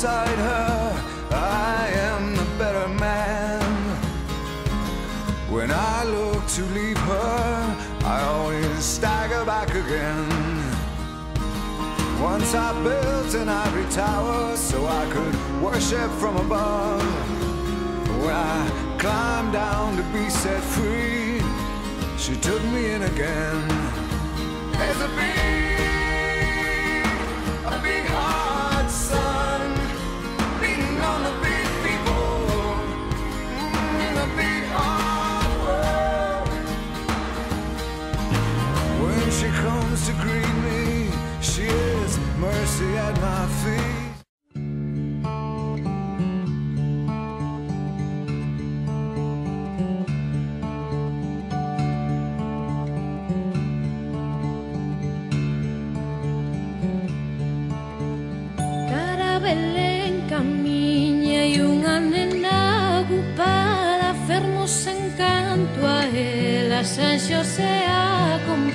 beside her, I am the better man. When I look to leave her, I always stagger back again. Once I built an ivory tower so I could worship from above. When I climbed down to be set free, she took me in again. There's a big, mercy at my. Cara Belén camina y una nena ocupada, fermos encanto a él, a San José a comer.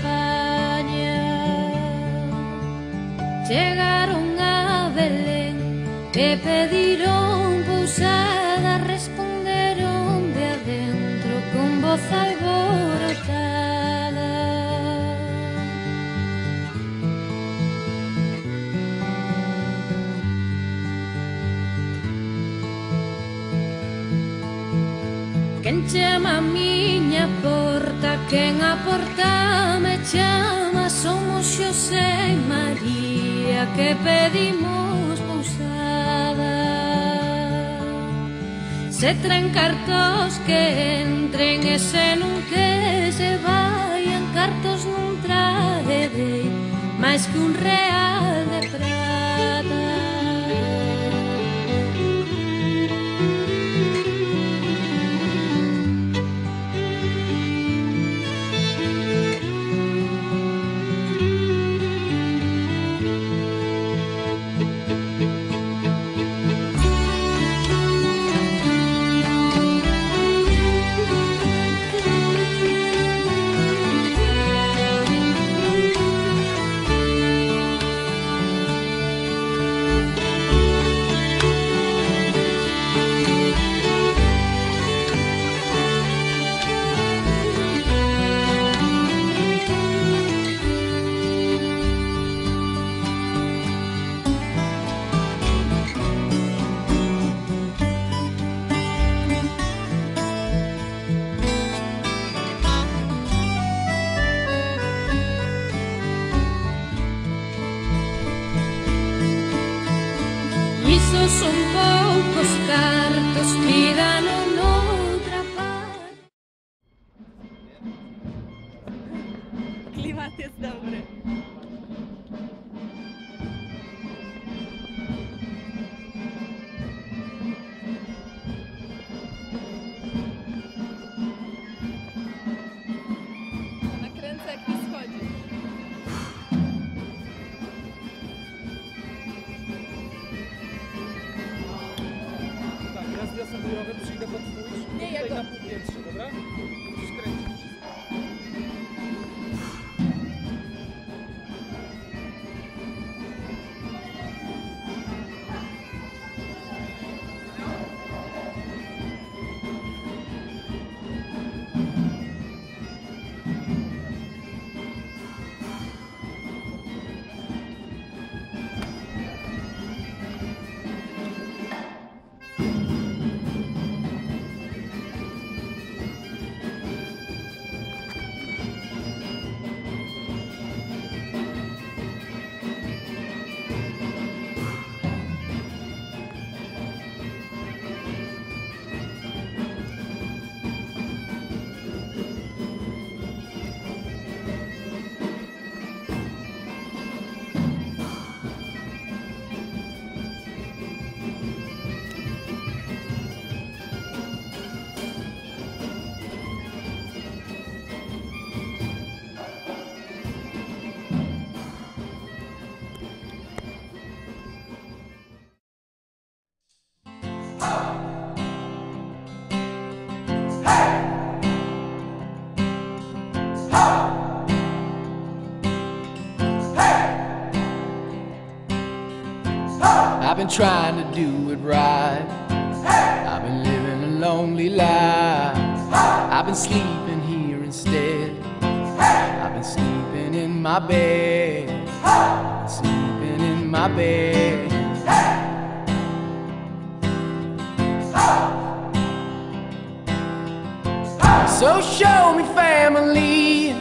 Chegaron a Belén e pediron pousada, responderon de adentro con voz alborotada. Quen chama a miña porta, quen a porta me chama, Somos Xosé e María que pedimos pousada Se tren cartos que entren e se non que se vayan. Cartos non traerei máis que un real son poucos cartos que dan noutra parte Клімат є добре. Deixa eu cobrar? Descrente. I've been trying to do it right. I've been living a lonely life. I've been sleeping here instead. I've been sleeping in my bed. Sleeping in my bed. So show me family,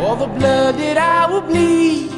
all the blood that I will bleed.